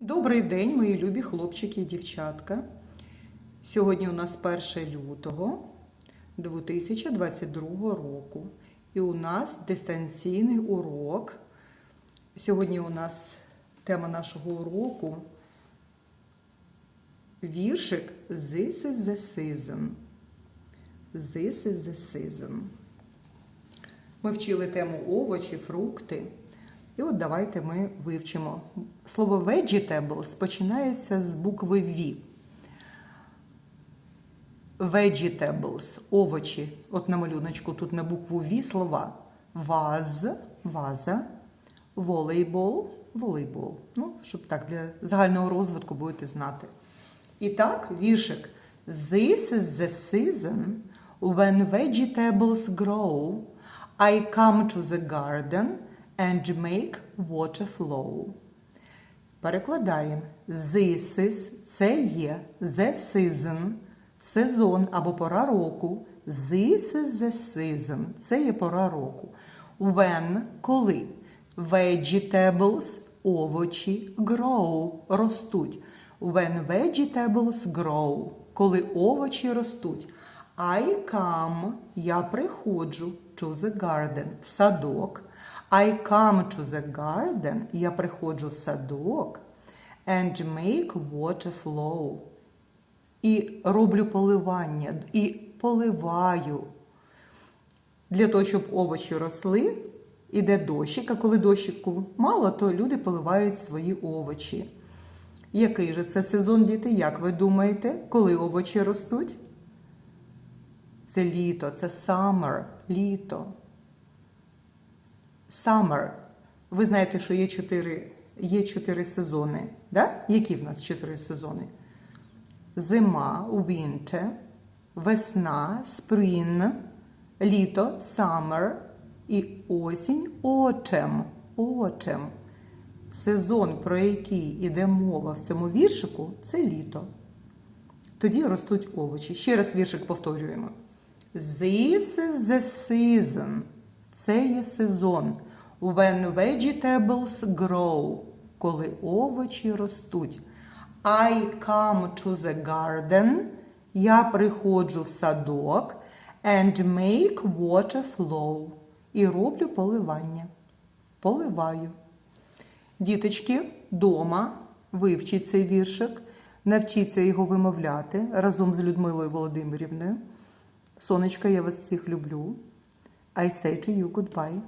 Добрий день, мої любі хлопчики і дівчатка. Сьогодні у нас 1 лютого 2022 року. І у нас дистанційний урок. Сьогодні у нас тема нашого уроку віршик This is the season. This is the season. Ми вчили тему овочі, фрукти. І от давайте ми вивчимо. Слово vegetables починається з букви V. Vegetables – овочі. От на малюночку тут на букву V слова. Ваз, ваза, волейбол, волейбол. Ну, щоб так для загального розвитку будете знати. І так, віршик. This is the season when vegetables grow. I come to the garden and make water flow. Перекладаємо. This is – це є the season, сезон або пора року. This is the season – це є пора року. When – коли. Vegetables – овочі, grow – ростуть. When vegetables grow – коли овочі ростуть. I come – я приходжу to the garden – в садок. I come to the garden – я приходжу в садок and make water flow. І роблю поливання, і поливаю. Для того, щоб овочі росли, іде дощик, а коли дощику мало, то люди поливають свої овочі. Який же це сезон, діти? Як ви думаєте, коли овочі ростуть? Це літо, це summer, літо. Summer. Ви знаєте, що є чотири, є чотири сезони. Да? Які в нас чотири сезони? Зима, winter, весна, spring, літо, summer і осінь, autumn. autumn. Сезон, про який іде мова в цьому віршику, це літо. Тоді ростуть овочі. Ще раз віршик повторюємо. This is the season. Це є сезон. When vegetables grow. Коли овочі ростуть. I come to the garden. Я приходжу в садок. And make water flow. І роблю поливання. Поливаю. Діточки, дома вивчіть цей віршик, навчіться його вимовляти разом з Людмилою Володимирівною. Сонечка, я вас всіх люблю. I say to you goodbye.